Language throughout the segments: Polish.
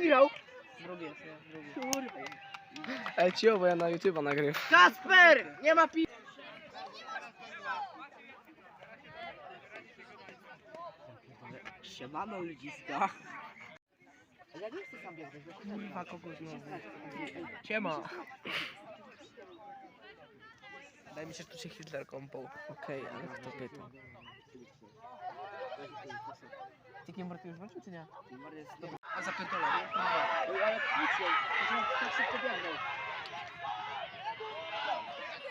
ty grał? Drugi jest, nie? Drugi. Kurwa. Ej, cio, bo ja na YouTube'a nagrywam. Kasper! Nie ma pi... Siemano ludziska. Ja nie chcę sam biegać, bo się Kurwa, kogo znowu? Siema. Daj mi się tu się Hitler kąpał. Okej, ale kto pyta? Ty Kimber już włączył czy nie? A zapierdolę. Ale to się tak szybko biegał.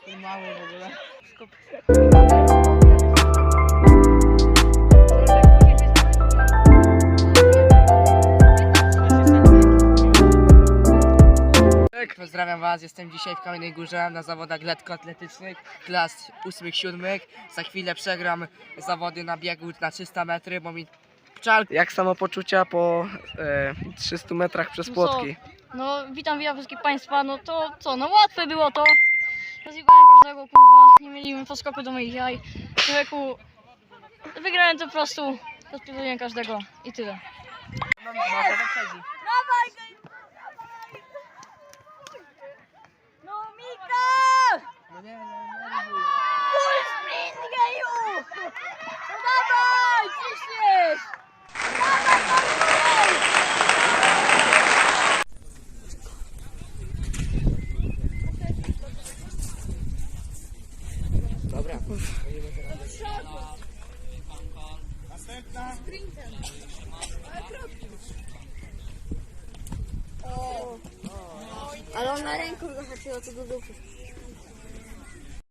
Ten mały w ogóle. Pozdrawiam Was, jestem dzisiaj w Kamiennej Górze na zawodach lekkoatletycznych klas 8-7. Za chwilę przegram zawody na biegu na 300 metry, bo mi pczal Jak samopoczucia po e, 300 metrach przez No płotki? No, witam, witam wszystkich Państwa. No to co, no łatwe było to. Rozjebałem każdego, kurwa. Nie mieliśmy poskoku do moich jaj. Człowieku, wygrałem to po prostu. Rozpierdoliłem każdego i tyle. Dobra. Ale on na ręku wyhaczyło to do dupy.